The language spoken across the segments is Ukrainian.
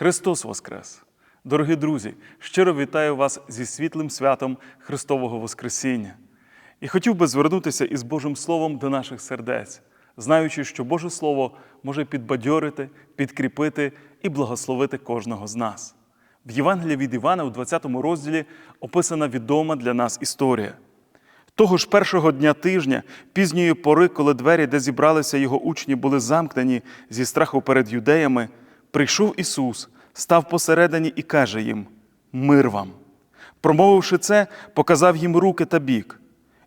Христос Воскрес! Дорогі друзі, щиро вітаю вас зі світлим святом Христового Воскресіння. І хотів би звернутися із Божим Словом до наших сердець, знаючи, що Боже Слово може підбадьорити, підкріпити і благословити кожного з нас. В Євангелії від Івана у 20 розділі описана відома для нас історія. Того ж першого дня тижня, пізньої пори, коли двері, де зібралися його учні, були замкнені зі страху перед юдеями, прийшов Ісус, став посередині і каже їм: Мир вам. Промовивши це, показав їм руки та бік.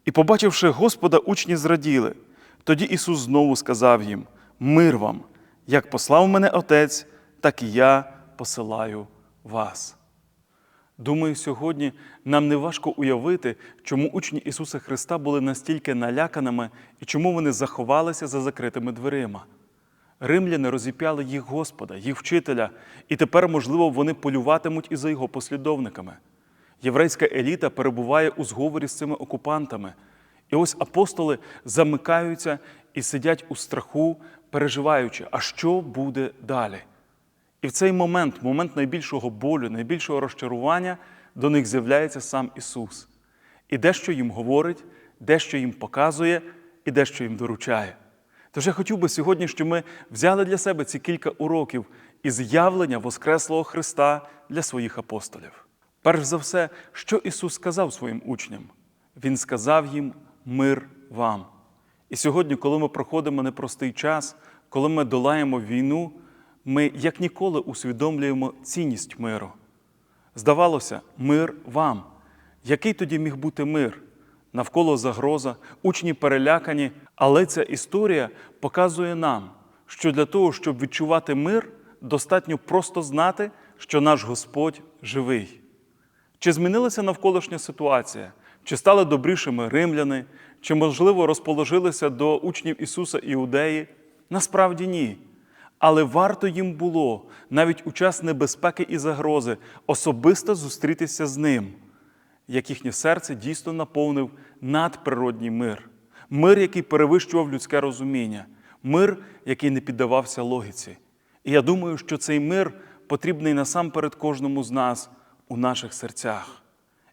І, побачивши Господа, учні зраділи. Тоді Ісус знову сказав їм: Мир вам! Як послав мене Отець, так і я посилаю вас. Думаю, сьогодні нам не важко уявити, чому учні Ісуса Христа були настільки наляканими і чому вони заховалися за закритими дверима. Римляни розіп'яли їх Господа, їх вчителя, і тепер, можливо, вони полюватимуть і за його послідовниками. Єврейська еліта перебуває у зговорі з цими окупантами. І ось апостоли замикаються і сидять у страху, переживаючи, а що буде далі. І в цей момент, момент найбільшого болю, найбільшого розчарування, до них з'являється сам Ісус. І дещо їм говорить, дещо їм показує, і дещо їм доручає. Тож я хотів би сьогодні, щоб ми взяли для себе ці кілька уроків із явлення Воскреслого Христа для своїх апостолів. Перш за все, що Ісус сказав своїм учням? Він сказав їм мир вам. І сьогодні, коли ми проходимо непростий час, коли ми долаємо війну, ми як ніколи усвідомлюємо цінність миру. Здавалося, мир вам. Який тоді міг бути мир? Навколо загроза, учні перелякані, але ця історія показує нам, що для того, щоб відчувати мир, достатньо просто знати, що наш Господь живий. Чи змінилася навколишня ситуація? Чи стали добрішими римляни, чи, можливо, розположилися до учнів Ісуса Іудеї? Насправді ні. Але варто їм було навіть у час небезпеки і загрози особисто зустрітися з ним, як їхнє серце дійсно наповнив надприродній мир, мир, який перевищував людське розуміння, мир, який не піддавався логіці. І я думаю, що цей мир потрібний насамперед кожному з нас у наших серцях.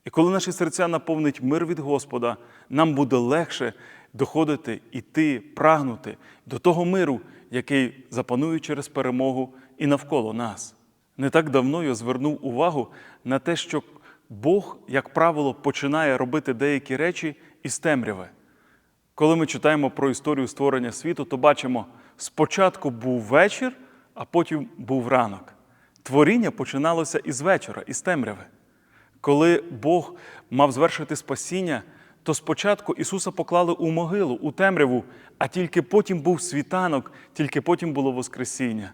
І коли наші серця наповнить мир від Господа, нам буде легше доходити, іти, прагнути до того миру, який запанує через перемогу і навколо нас. Не так давно я звернув увагу на те, що Бог, як правило, починає робити деякі речі із темряви. Коли ми читаємо про історію створення світу, то бачимо, спочатку був вечір, а потім був ранок. Творіння починалося із вечора, із темряви. Коли Бог мав звершити спасіння, то спочатку Ісуса поклали у могилу, у темряву, а тільки потім був світанок, тільки потім було Воскресіння.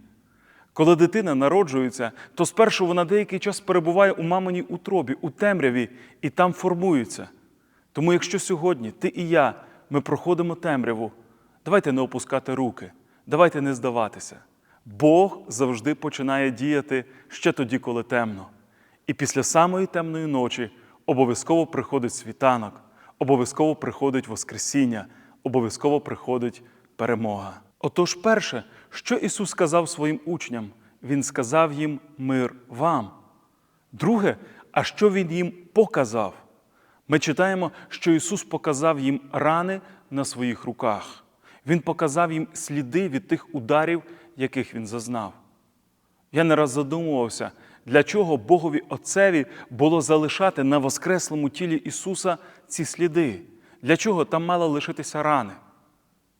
Коли дитина народжується, то спершу вона деякий час перебуває у маминій утробі, у темряві, і там формується. Тому, якщо сьогодні ти і я ми проходимо темряву, давайте не опускати руки, давайте не здаватися. Бог завжди починає діяти ще тоді, коли темно. І після самої темної ночі обов'язково приходить світанок, обов'язково приходить Воскресіння, обов'язково приходить перемога. Отож, перше, що Ісус сказав своїм учням, Він сказав їм мир вам. Друге, а що Він їм показав? Ми читаємо, що Ісус показав їм рани на своїх руках. Він показав їм сліди від тих ударів, яких він зазнав. Я не раз задумувався, для чого Богові Отцеві було залишати на воскреслому тілі Ісуса ці сліди, для чого там мали лишитися рани.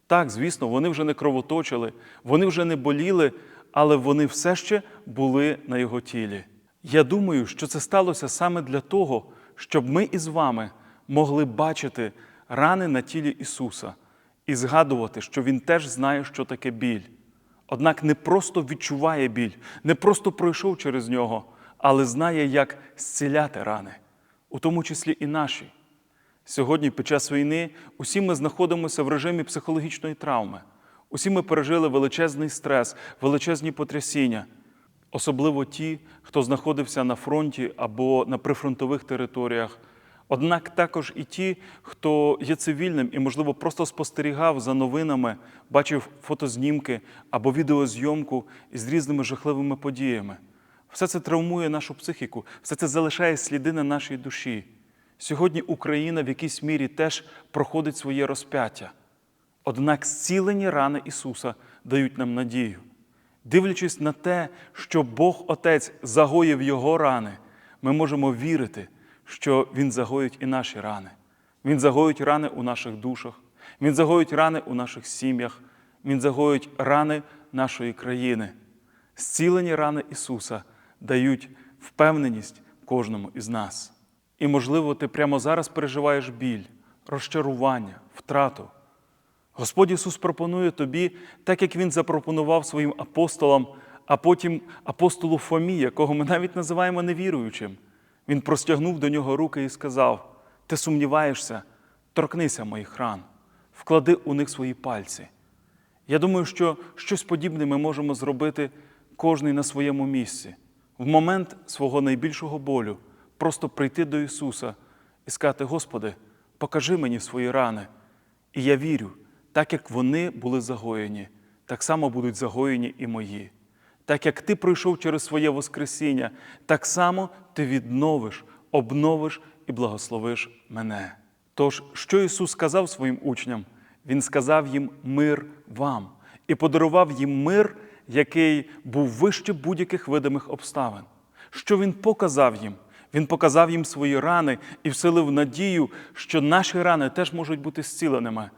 Так, звісно, вони вже не кровоточили, вони вже не боліли, але вони все ще були на Його тілі. Я думаю, що це сталося саме для того, щоб ми із вами могли бачити рани на тілі Ісуса і згадувати, що Він теж знає, що таке біль. Однак не просто відчуває біль, не просто пройшов через нього, але знає, як зціляти рани, у тому числі і наші. Сьогодні, під час війни, усі ми знаходимося в режимі психологічної травми. Усі ми пережили величезний стрес, величезні потрясіння, особливо ті, хто знаходився на фронті або на прифронтових територіях. Однак також і ті, хто є цивільним і, можливо, просто спостерігав за новинами, бачив фотознімки або відеозйомку із різними жахливими подіями. Все це травмує нашу психіку, все це залишає сліди на нашій душі. Сьогодні Україна в якійсь мірі теж проходить своє розп'яття. Однак зцілені рани Ісуса дають нам надію. Дивлячись на те, що Бог Отець загоїв Його рани, ми можемо вірити, що Він загоїть і наші рани. Він загоїть рани у наших душах, Він загоїть рани у наших сім'ях, Він загоїть рани нашої країни. Зцілені рани Ісуса дають впевненість кожному із нас. І, можливо, ти прямо зараз переживаєш біль, розчарування, втрату. Господь Ісус пропонує тобі, так як Він запропонував своїм апостолам, а потім апостолу Фомі, якого ми навіть називаємо невіруючим. Він простягнув до нього руки і сказав: Ти сумніваєшся, торкнися моїх ран, вклади у них свої пальці. Я думаю, що щось подібне ми можемо зробити кожний на своєму місці, в момент свого найбільшого болю, просто прийти до Ісуса і сказати: Господи, покажи мені свої рани. І я вірю, так як вони були загоєні, так само будуть загоєні і мої. Так як ти пройшов через своє Воскресіння, так само ти відновиш, обновиш і благословиш мене. Тож, що Ісус сказав своїм учням? Він сказав їм мир вам і подарував їм мир, який був вище будь-яких видимих обставин. Що Він показав їм? Він показав їм свої рани і вселив надію, що наші рани теж можуть бути зціленими.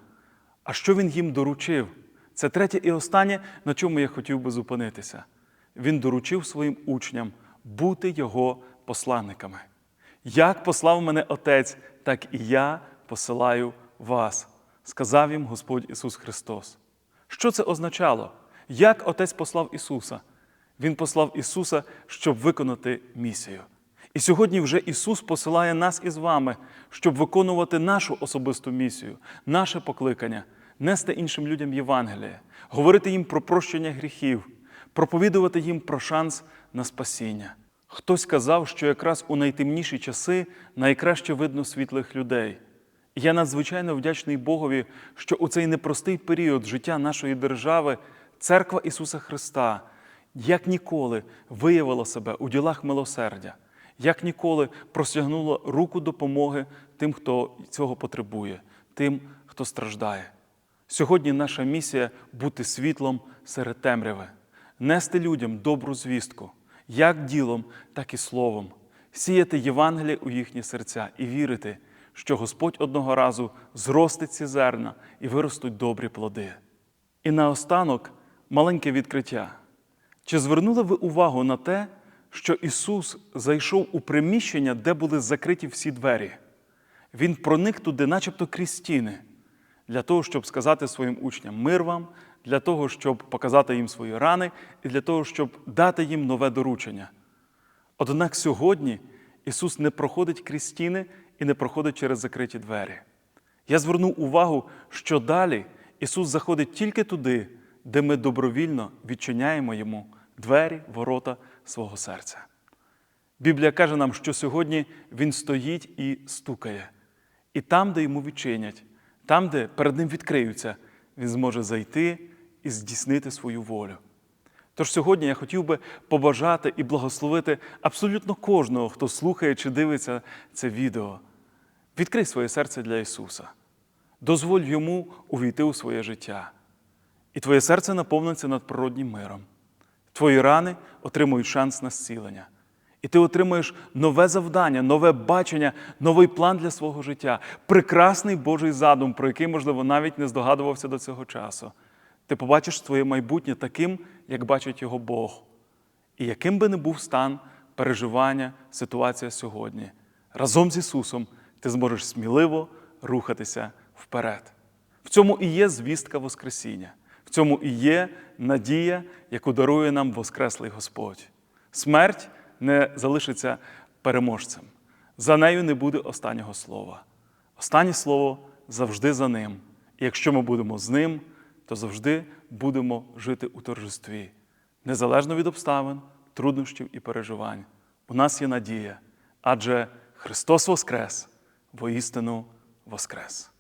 А що він їм доручив? Це третє і останнє, на чому я хотів би зупинитися. Він доручив своїм учням бути його посланниками. Як послав мене Отець, так і я посилаю вас, сказав їм Господь Ісус Христос. Що це означало? Як Отець послав Ісуса? Він послав Ісуса, щоб виконати місію. І сьогодні вже Ісус посилає нас із вами, щоб виконувати нашу особисту місію, наше покликання, нести іншим людям Євангеліє, говорити їм про прощення гріхів, проповідувати їм про шанс на спасіння. Хтось казав, що якраз у найтемніші часи найкраще видно світлих людей. Я надзвичайно вдячний Богові, що у цей непростий період життя нашої держави Церква Ісуса Христа як ніколи виявила себе у ділах милосердя, як ніколи простягнула руку допомоги тим, хто цього потребує, тим, хто страждає. Сьогодні наша місія бути світлом серед темряви, нести людям добру звістку, як ділом, так і словом, сіяти Євангеліє у їхні серця і вірити, що Господь одного разу зростить ці зерна і виростуть добрі плоди. І наостанок маленьке відкриття. Чи звернули ви увагу на те, що Ісус зайшов у приміщення, де були закриті всі двері? Він проник туди, начебто крізь стіни, для того, щоб сказати своїм учням мир вам, для того, щоб показати їм свої рани, і для того, щоб дати їм нове доручення. Однак сьогодні Ісус не проходить крізь стіни і не проходить через закриті двері. Я звернув увагу, що далі Ісус заходить тільки туди, де ми добровільно відчиняємо Йому двері, ворота свого серця. Біблія каже нам, що сьогодні Він стоїть і стукає. І там, де йому відчинять, там, де перед ним відкриються, він зможе зайти і здійснити свою волю. Тож сьогодні я хотів би побажати і благословити абсолютно кожного, хто слухає чи дивиться це відео. Відкрий своє серце для Ісуса, дозволь йому увійти у своє життя. І твоє серце наповниться надприроднім миром. Твої рани отримують шанс на зцілення. І ти отримуєш нове завдання, нове бачення, новий план для свого життя, прекрасний Божий задум, про який, можливо, навіть не здогадувався до цього часу. Ти побачиш своє майбутнє таким, як бачить його Бог. І яким би не був стан переживання, ситуація сьогодні, разом з Ісусом ти зможеш сміливо рухатися вперед. В цьому і є звістка Воскресіння, в цьому і є надія, яку дарує нам Воскреслий Господь. Смерть не залишиться переможцем. За нею не буде останнього слова. Останнє слово завжди за ним. І якщо ми будемо з ним, то завжди будемо жити у торжестві, незалежно від обставин, труднощів і переживань. У нас є надія, адже Христос Воскрес, воістину Воскрес.